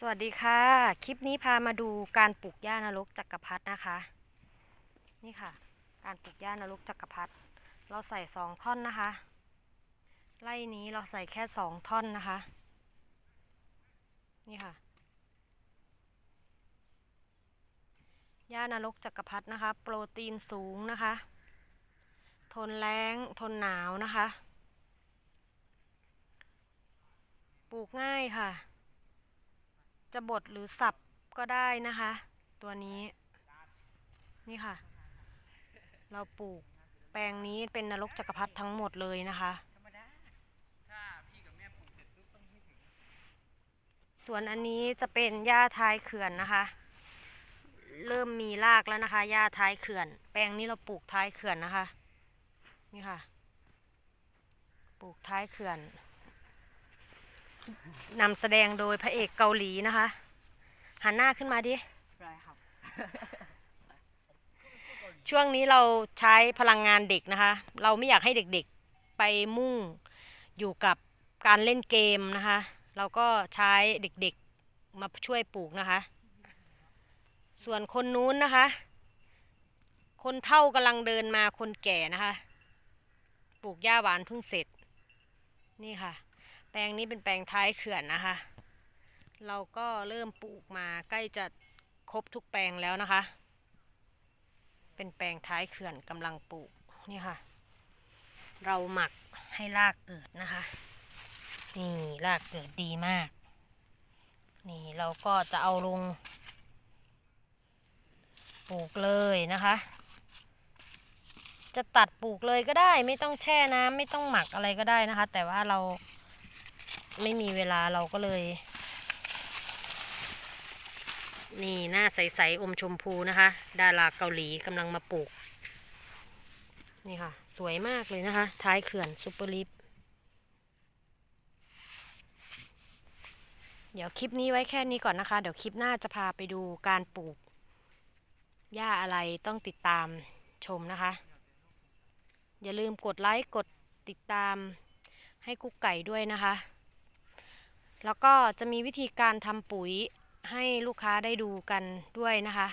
สวัสดีค่ะ คลิปนี้พามาดูการปลูกหญ้านรกจักรพรรดินะคะ นี่ค่ะ การปลูกหญ้านรกจักรพรรดิเราใส่สองท่อนนะคะไร่นี้เราใส่แค่สองท่อนนะคะ นี่ค่ะหญ้านรกจักรพรรดินะคะ โปรตีนสูงนะคะ ทนแล้งทนหนาวนะคะ ปลูกง่ายค่ะ จะบดหรือสับก็ได้นะคะ ตัวนี้นี่ค่ะ เราปลูกแปลงนี้เป็นนรกจักรพรรดิทั้งหมดเลยนะคะส่วนอันนี้จะเป็นหญ้าท้ายเขื่อนนะคะ เริ่มมีรากแล้วนะคะหญ้าท้ายเขื่อน แปลงนี้เราปลูกท้ายเขื่อนนะคะ นี่ค่ะ ปลูกท้ายเขื่อน นำแสดงโดยพระเอกเกาหลีนะคะ หันหน้าขึ้นมาดิ ได้ครับ ช่วงนี้เราใช้พลังงานเด็กนะคะ เราไม่อยากให้เด็กๆไปมุ่งอยู่กับการเล่นเกมนะคะ เราก็ใช้เด็กๆมาช่วยปลูกนะคะ ส่วนคนนู้นนะคะ คนเท่ากำลังเดินมาคนแก่นะคะ ปลูกหญ้าหวานเพิ่งเสร็จ นี่ค่ะแป ลงนี้เป็นแปลงท้ายเขื่อนนะคะ เราก็เริ่มปลูกมาใกล้จะครบทุกแปลงแล้วนะคะ เป็นแปลงท้ายเขื่อนกำลังปลูกนี่ค่ะ เราหมักให้รากเกิดนะคะ นี่รากเกิดดีมาก นี่เราก็จะเอาลง ปลูกเลยนะคะ จะตัดปลูกเลยก็ได้ ไม่ต้องแช่น้ำไม่ต้องหมักอะไรก็ได้นะคะ แต่ว่าเรา ไม่มีเวลาเราก็เลย นี่หน้าใสๆอมชมพูนะคะ ดาราเกาหลีกำลังมาปลูก นี่ค่ะ สวยมากเลยนะคะ ท้ายเขื่อนซุปเปอร์ลิฟเดี๋ยวคลิปนี้ไว้แค่นี้ก่อนนะคะ เดี๋ยวคลิปหน้าจะพาไปดูการปลูกหญ้าอะไรต้องติดตามชมนะคะ อย่าลืมกดไลค์กดติดตามให้กุ๊กไก่ด้วยนะคะ แล้วก็จะมีวิธีการทำปุ๋ยให้ลูกค้าได้ดูกันด้วยนะคะ